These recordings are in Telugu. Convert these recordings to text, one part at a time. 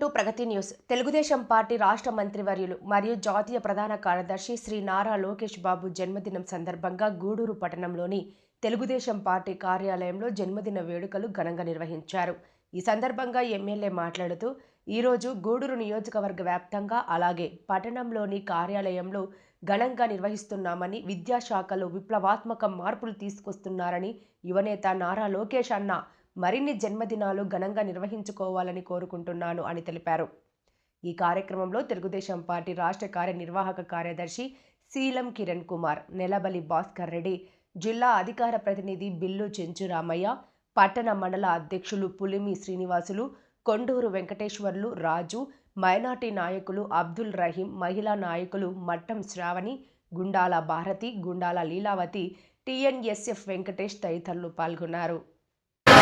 Welcome to Pragati news Telugu Desam party రాష్ట్ర మంత్రివర్యులు మరియు జాతీయ ప్రధాన కార్యదర్శి శ్రీ నారా లోకేష్ బాబు జన్మదినం సందర్భంగా గూడూరు పట్టణంలోని తెలుగుదేశం పార్టీ కార్యాలయంలో జన్మదిన వేడుకలు ఘనంగా నిర్వహించారు. ఈ సందర్భంగా ఎమ్మెల్యే మాట్లాడుతూ ఈరోజు గూడూరు నియోజకవర్గ వ్యాప్తంగా అలాగే పట్టణంలోని కార్యాలయంలో ఘనంగా నిర్వహిస్తున్నామని విద్యాశాఖలో విప్లవాత్మక మార్పులు తీసుకొస్తున్నారని యువనేత నారా లోకేష్ అన్న మరిన్ని జన్మదినాలు ఘనంగా నిర్వహించుకోవాలని కోరుకుంటున్నాను అని తెలిపారు. ఈ కార్యక్రమంలో తెలుగుదేశం పార్టీ రాష్ట్ర కార్యనిర్వాహక కార్యదర్శి శీలం కిరణ్ కుమార్ నెలబలి భాస్కర్ రెడ్డి జిల్లా అధికార ప్రతినిధి బిల్లు చెంచురామయ్య పట్టణ మండల అధ్యక్షులు పులిమి శ్రీనివాసులు కొండూరు వెంకటేశ్వర్లు రాజు మైనార్టీ నాయకులు అబ్దుల్ రహీం మహిళా నాయకులు మట్టం శ్రావణి గుండాల భారతి గుండాల లీలావతి టిఎన్ఎస్ఎఫ్ వెంకటేష్ తదితరులు పాల్గొన్నారు.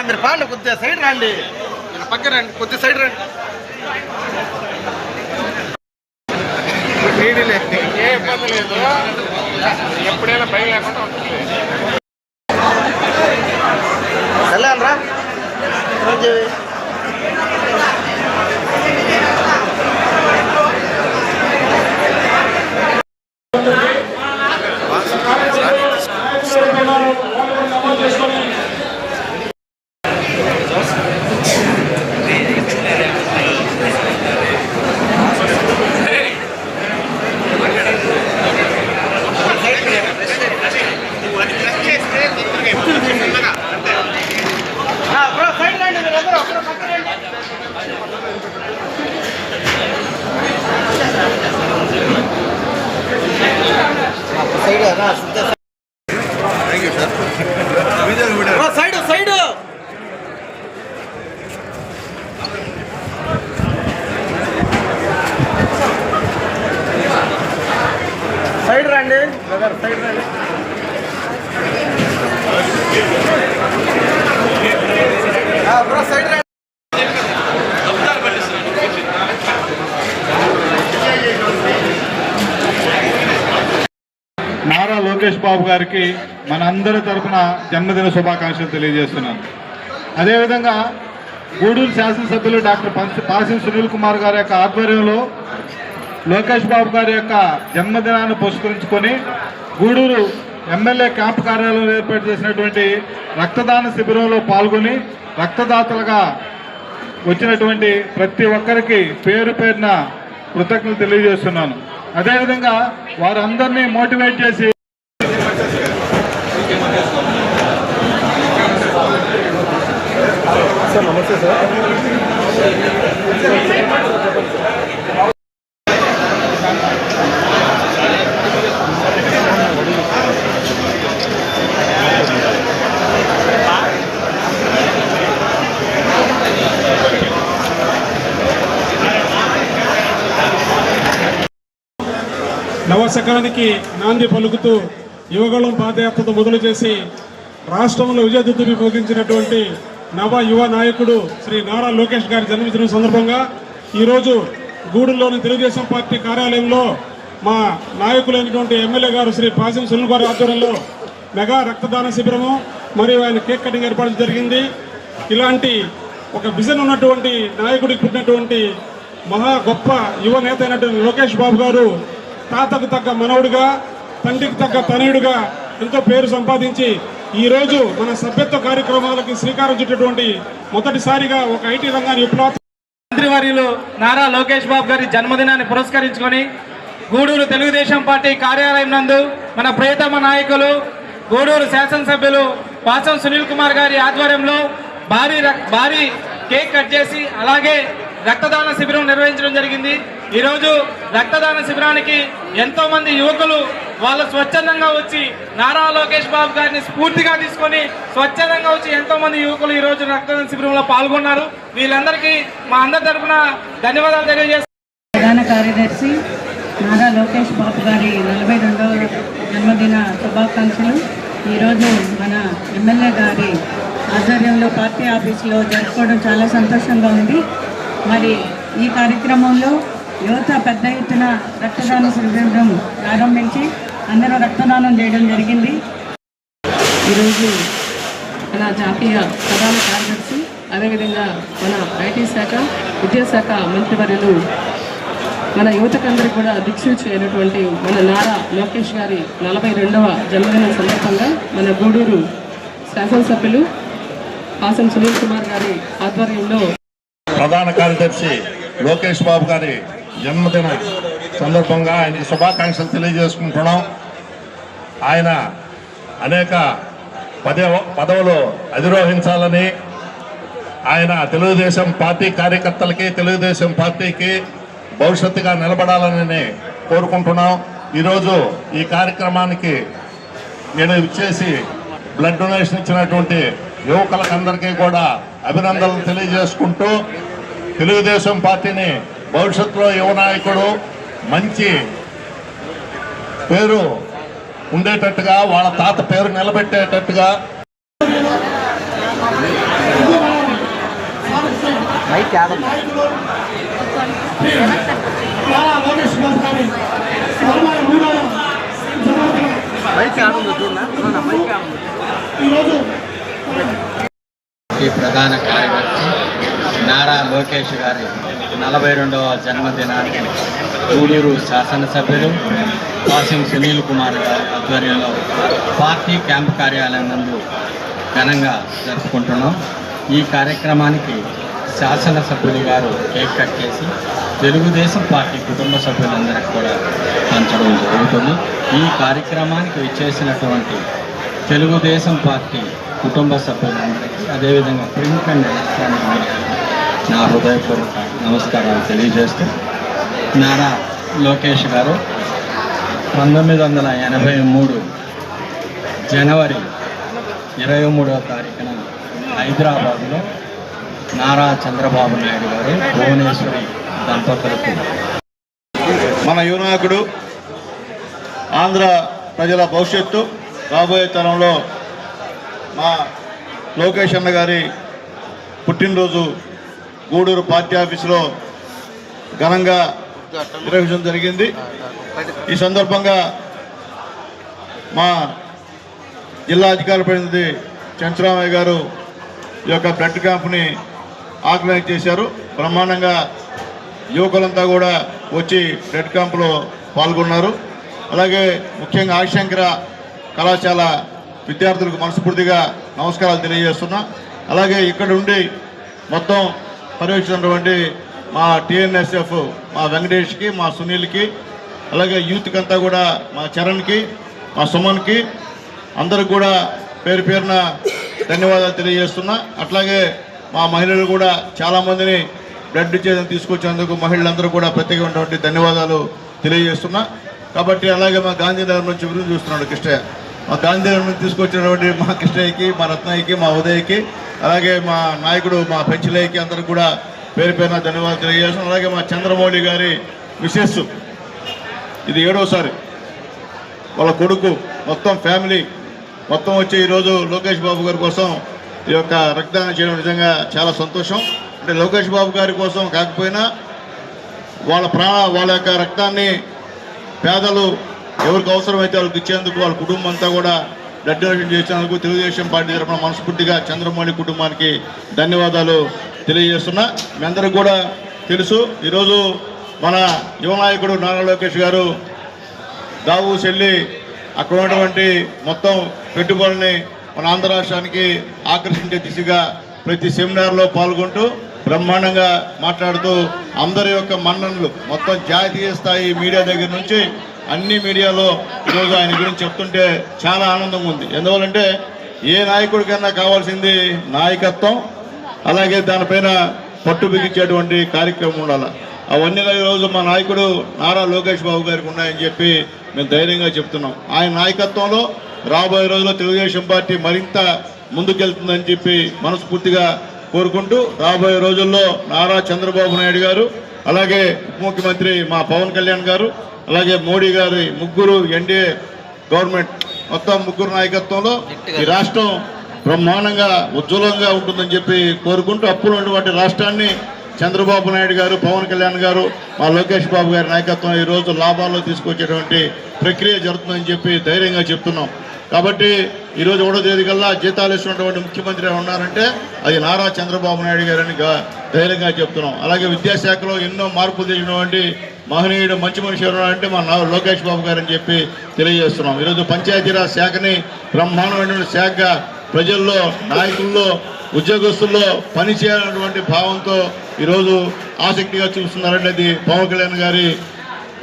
మీరు పాండి కొద్దిగా సైడ్ రండి. మీరు పక్క రండి కొద్దిగా సైడ్ రండి. ఏ ఇబ్బంది లేదు ఎప్పుడైనా భయం లేకుండా ఉంటుంది వెళ్ళాలరా రోజు బ్రో సైడ్ రండి మీరు అందరూ ఒకరు పక్క రండి సైడ్ రా సిద్ధ థ్యాంక్ యూ సార్ వీడియోలు video bro side side side రండి బ్రదర్ సైడ్ రండి బ్రో సైడ్ రండి నారా లోకేష్ బాబు గారికి మనందరి తరఫున జన్మదిన శుభాకాంక్షలు తెలియజేస్తున్నాను. అదేవిధంగా గూడూరు శాసనసభ్యులు డాక్టర్ పంచ సునీల్ కుమార్ గారి యొక్క ఆధ్వర్యంలో లోకేష్ బాబు గారి యొక్క జన్మదినాన్ని పురస్కరించుకొని గూడూరు ఎమ్మెల్యే క్యాంపు కార్యాలయంలో ఏర్పాటు చేసినటువంటి రక్తదాన శిబిరంలో పాల్గొని రక్తదాతలుగా వచ్చినటువంటి ప్రతి ఒక్కరికి పేరు పేరున కృతజ్ఞతలు తెలియజేస్తున్నాను. అదేవిధంగా వారందరినీ మోటివేట్ చేసి సార్ నవశకానికి నాంది పలుకుతూ యువగళం పాదయాత్రతో మొదలు చేసి రాష్ట్రంలో విజయదుద్దుని మోగించినటువంటి నవ యువ నాయకుడు శ్రీ నారా లోకేష్ గారి జన్మదినం సందర్భంగా ఈరోజు గూడూరులోని తెలుగుదేశం పార్టీ కార్యాలయంలో మా నాయకులైనటువంటి ఎమ్మెల్యే గారు శ్రీ పాసిం సునీల్ గారి ఆధ్వర్యంలో మెగా రక్తదాన శిబిరము మరియు ఆయన కేక్ కటింగ్ ఏర్పాటు జరిగింది. ఇలాంటి ఒక విజన్ ఉన్నటువంటి నాయకుడికి పుట్టినటువంటి మహా గొప్ప యువ నేత అయినటువంటి లోకేష్ బాబు గారు తాతకు తగ్గ మనవుడుగా తండ్రికి తగ్గ తనయుడుగా ఎంతో పేరు సంపాదించి ఈ రోజు మన సభ్యత్వ కార్యక్రమాలకి శ్రీకారం చుట్టేటువంటి మొదటిసారిగా ఒక ఐటీ రంగాన్ని విప్లవ మంత్రివర్యులు నారా లోకేష్ బాబు గారి జన్మదినాన్ని పురస్కరించుకొని గూడూరు తెలుగుదేశం పార్టీ కార్యాలయం నందు మన ప్రియతమ నాయకులు గూడూరు శాసనసభ్యులు పాసం సునీల్ కుమార్ గారి ఆధ్వర్యంలో భారీ రక్- భారీ కేక్ కట్ చేసి అలాగే రక్తదాన శిబిరం నిర్వహించడం జరిగింది. ఈరోజు రక్తదాన శిబిరానికి ఎంతో మంది యువకులు వాళ్ళు స్వచ్ఛందంగా వచ్చి నారా లోకేష్ బాబు గారిని స్ఫూర్తిగా తీసుకొని స్వచ్ఛందంగా వచ్చి ఎంతో మంది యువకులు ఈ రోజు రక్తదాన శిబిరంలో పాల్గొన్నారు. వీళ్ళందరికీ మా అందరి తరఫున ధన్యవాదాలు తెలియజేస్తున్నాను ప్రధాన కార్యదర్శి నారా లోకేష్ బాబు గారి నలభై రెండవ జన్మదిన శుభాకాంక్షలు. ఈరోజు మన ఎమ్మెల్యే గారి ఆధ్వర్యంలో పార్టీ ఆఫీసులో జరుపుకోవడం చాలా సంతోషంగా ఉంది. మరి ఈ కార్యక్రమంలో యువత పెద్ద ఎత్తున రక్తదానం శిబిరం ప్రారంభించి అందరూ రక్తదానం చేయడం జరిగింది. ఈరోజు మన జాతీయ ప్రధాన కార్యదర్శి అదేవిధంగా మన ఐటీ శాఖ విద్యాశాఖ మంత్రివర్యులు మన యువతకందరికీ కూడా దిక్సూచి అయినటువంటి మన నారా లోకేష్ గారి నలభై రెండవ జన్మదినం సందర్భంగా మన గూడూరు శాసనసభ్యులు హాసం సునీల్ కుమార్ గారి ఆధ్వర్యంలో ప్రధాన కార్యదర్శి లోకేష్ బాబు గారి జన్మదిన సందర్భంగా ఆయన శుభాకాంక్షలు తెలియజేసుకుంటున్నాం. ఆయన అనేక పదవ పదవులు అధిరోహించాలని ఆయన తెలుగుదేశం పార్టీ కార్యకర్తలకి తెలుగుదేశం పార్టీకి భవిష్యత్తుగా నిలబడాలని కోరుకుంటున్నాం. ఈరోజు ఈ కార్యక్రమానికి నేను ఇచ్చేసి బ్లడ్ డొనేషన్ ఇచ్చినటువంటి యువకులకందరికీ కూడా అభినందనలు తెలియజేసుకుంటూ తెలుగుదేశం పార్టీని భవిష్యత్తులో యువ నాయకుడు మంచి పేరు ఉండేటట్టుగా వాళ్ళ తాత పేరు నిలబెట్టేటట్టుగా. ఈ ప్రధాన కార్యదర్శి నారా లోకేష్ గారి నలభై రెండవ జన్మదినానికి గూడూరు శాసనసభ్యులు కాసిం సునీల్ కుమార్ గారి ఆధ్వర్యంలో పార్టీ క్యాంపు కార్యాలయం నందు ఘనంగా జరుపుకుంటున్నాం. ఈ కార్యక్రమానికి శాసనసభ్యులు గారు కేక్ కట్ చేసి తెలుగుదేశం పార్టీ కుటుంబ సభ్యులందరికీ కూడా పంచడం జరుగుతుంది. ఈ కార్యక్రమానికి విచ్చేసినటువంటి తెలుగుదేశం పార్టీ కుటుంబ సభ్యులందరికీ అదేవిధంగా ప్రింట్ అండ్ ఎలక్ట్రానిక్ నా హృదయపూర్వక నమస్కారాలు తెలియజేస్తూ నారా లోకేష్ గారు పంతొమ్మిది వందల ఎనభై మూడు జనవరి ఇరవై మూడవ తారీఖున హైదరాబాద్లో నారా చంద్రబాబు నాయుడు గారు భువనేశ్వరి దంపతులకు మన యువనాయకుడు ఆంధ్ర ప్రజల భవిష్యత్తు రాబోయే తరంలో మా లోకేష్ అన్న గారి పుట్టినరోజు గూడూరు పార్టీ ఆఫీసులో ఘనంగా నిర్వహించడం జరిగింది. ఈ సందర్భంగా మా జిల్లా అధికార ప్రతినిధి చంచరామయ్య గారు ఈ యొక్క బ్లడ్ క్యాంప్ని ఆర్గనైజ్ చేశారు. బ్రహ్మాండంగా యువకులంతా కూడా వచ్చి బ్లడ్ క్యాంప్లో పాల్గొన్నారు. అలాగే ముఖ్యంగా ఆశంకర కళాశాల విద్యార్థులకు మనస్ఫూర్తిగా నమస్కారాలు తెలియజేస్తున్నా. అలాగే ఇక్కడ ఉండి మొత్తం పర్యవేక్షించినటువంటి మా టీఎన్ఎస్ఎఫ్ మా వెంకటేష్కి మా సునీల్కి అలాగే యూత్కి అంతా కూడా మా చరణ్కి మా సుమన్కి అందరికి కూడా పేరు పేరున ధన్యవాదాలు తెలియజేస్తున్నా. అట్లాగే మా మహిళలు కూడా చాలామందిని బ్లడ్ ఇచ్చేదని తీసుకొచ్చేందుకు మహిళలందరూ కూడా ప్రత్యేకమైనటువంటి ధన్యవాదాలు తెలియజేస్తున్నా. కాబట్టి అలాగే మా గాంధీనగర్ నుంచి విరుదు చూస్తున్నాడు కృష్ణయ్య. మా గాంధీనగర్ నుంచి తీసుకొచ్చినటువంటి మా కృష్ణయ్యకి మా రత్నయ్యకి మా ఉదయ్కి అలాగే మా నాయకుడు మా పెంచలయ్యకి అందరికి కూడా పేరు పేరున ధన్యవాదాలు తెలియజేస్తున్నాం. అలాగే మా చంద్రమౌళి గారి మిసెస్ ఇది ఏడోసారి. వాళ్ళ కొడుకు మొత్తం ఫ్యామిలీ మొత్తం వచ్చి ఈరోజు లోకేష్ బాబు గారి కోసం ఈ యొక్క రక్తదానం చేయడం నిజంగా చాలా సంతోషం. అంటే లోకేష్ బాబు గారి కోసం కాకపోయినా వాళ్ళ ప్రాణ వాళ్ళ యొక్క రక్తాన్ని పేదలు ఎవరికి అవసరమైతే వాళ్ళకి ఇచ్చేందుకు వాళ్ళ కుటుంబం అంతా కూడా బ్లడ్ చేసినందుకు తెలుగుదేశం పార్టీ తరఫున మనస్ఫూర్తిగా చంద్రమౌళి కుటుంబానికి ధన్యవాదాలు తెలియజేస్తున్నా. మీ అందరికి కూడా తెలుసు ఈరోజు మన యువ నాయకుడు నారా లోకేష్ గారు దావూస్ వెళ్ళి అక్కడ ఉన్నటువంటి మొత్తం పెట్టుబడుల్ని మన ఆంధ్ర రాష్ట్రానికి ఆకర్షించే దిశగా ప్రతి సెమినార్లో పాల్గొంటూ బ్రహ్మాండంగా మాట్లాడుతూ అందరి యొక్క మన్ననలు మొత్తం జాతీయ స్థాయి మీడియా దగ్గర నుంచి అన్ని మీడియాలో ఈరోజు ఆయన గురించి చెప్తుంటే చాలా ఆనందంగా ఉంది. ఎందువల్లంటే ఏ నాయకుడికైనా కావాల్సింది నాయకత్వం అలాగే దానిపైన పట్టు బిగించేటువంటి కార్యక్రమం ఉండాలి. అవన్నీ ఈరోజు మా నాయకుడు నారా లోకేష్ బాబు గారికి ఉన్నాయని చెప్పి మేము ధైర్యంగా చెప్తున్నాం. ఆయన నాయకత్వంలో రాబోయే రోజుల్లో తెలుగుదేశం పార్టీ మరింత ముందుకెళ్తుందని చెప్పి మనస్ఫూర్తిగా కోరుకుంటూ రాబోయే రోజుల్లో నారా చంద్రబాబు నాయుడు గారు అలాగే ఉప ముఖ్యమంత్రి మా పవన్ కళ్యాణ్ గారు అలాగే మోడీ గారి ముగ్గురు ఎన్డీఏ గవర్నమెంట్ మొత్తం ముగ్గురు నాయకత్వంలో ఈ రాష్ట్రం బ్రహ్మాండంగా ఉజ్వలంగా ఉంటుందని చెప్పి కోరుకుంటూ అప్పులు ఉన్నటువంటి రాష్ట్రాన్ని చంద్రబాబు నాయుడు గారు పవన్ కళ్యాణ్ గారు మా లోకేష్ బాబు గారి నాయకత్వం ఈరోజు లాభాల్లో తీసుకొచ్చేటువంటి ప్రక్రియ జరుగుతుందని చెప్పి ధైర్యంగా చెప్తున్నాం. కాబట్టి ఈరోజు ఒకటో తేదీ కల్లా జీతాలు ఇస్తున్నటువంటి ముఖ్యమంత్రి ఉన్నారంటే అది నారా చంద్రబాబు నాయుడు గారని గా- ధైర్యంగా చెప్తున్నాం. అలాగే విద్యాశాఖలో ఎన్నో మార్పులు తెచ్చినటువంటి మహనీయుడు మంచి మనిషి ఎవరు అంటే మా లోకేష్ బాబు గారు అని చెప్పి తెలియజేస్తున్నాం. ఈరోజు పంచాయతీరాజ్ శాఖని బ్రహ్మాండమైనటువంటి శాఖగా ప్రజల్లో నాయకుల్లో ఉద్యోగస్తుల్లో పనిచేయాలన్నటువంటి భావంతో ఈరోజు ఆసక్తిగా చూస్తున్నారనేది పవన్ కళ్యాణ్ గారి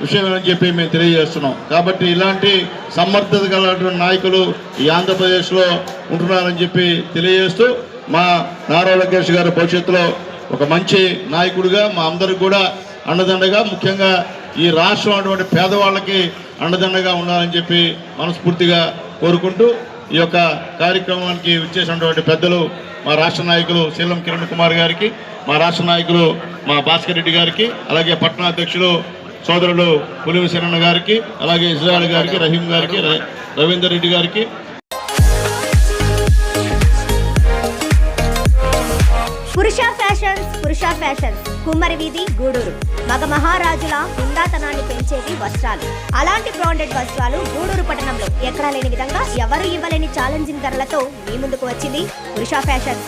విషయం అని చెప్పి మేము తెలియజేస్తున్నాం. కాబట్టి ఇలాంటి సమర్థత గలటువంటి నాయకులు ఈ ఆంధ్రప్రదేశ్లో ఉంటున్నారని చెప్పి తెలియజేస్తూ మా నారా లోకేష్ గారి భవిష్యత్తులో ఒక మంచి నాయకుడిగా మా అందరికి కూడా అండదండగా ముఖ్యంగా ఈ రాష్ట్రం అటువంటి పేదవాళ్ళకి అండదండగా ఉండాలని చెప్పి మనస్ఫూర్తిగా కోరుకుంటూ ఈ యొక్క కార్యక్రమానికి వచ్చేసినటువంటి పెద్దలు మా రాష్ట్ర నాయకులు శీలం కిరణ్ కుమార్ గారికి మా రాష్ట్ర నాయకులు మా భాస్కర్ రెడ్డి గారికి అలాగే పట్టణాధ్యక్షులు సోదరులు పులివి శరణ గారికి అలాగే ఇజ్రాయల్ గారికి రహీం గారికి రవీందర్ రెడ్డి గారికి ఉషా ఫ్యాషన్ ఫ్యాషన్స్ కుమ్మరి వీధి గూడూరు. మగ మహారాజుల హుందాతనాన్ని పెంచేవి వస్త్రాలు. అలాంటి బ్రాండెడ్ వస్త్రాలు గూడూరు పట్టణంలో ఎక్కడా లేని విధంగా ఎవరు ఇవ్వలేని ఛాలెంజింగ్ ధరలతో మీ ముందుకు వచ్చింది ఉషా ఫ్యాషన్స్.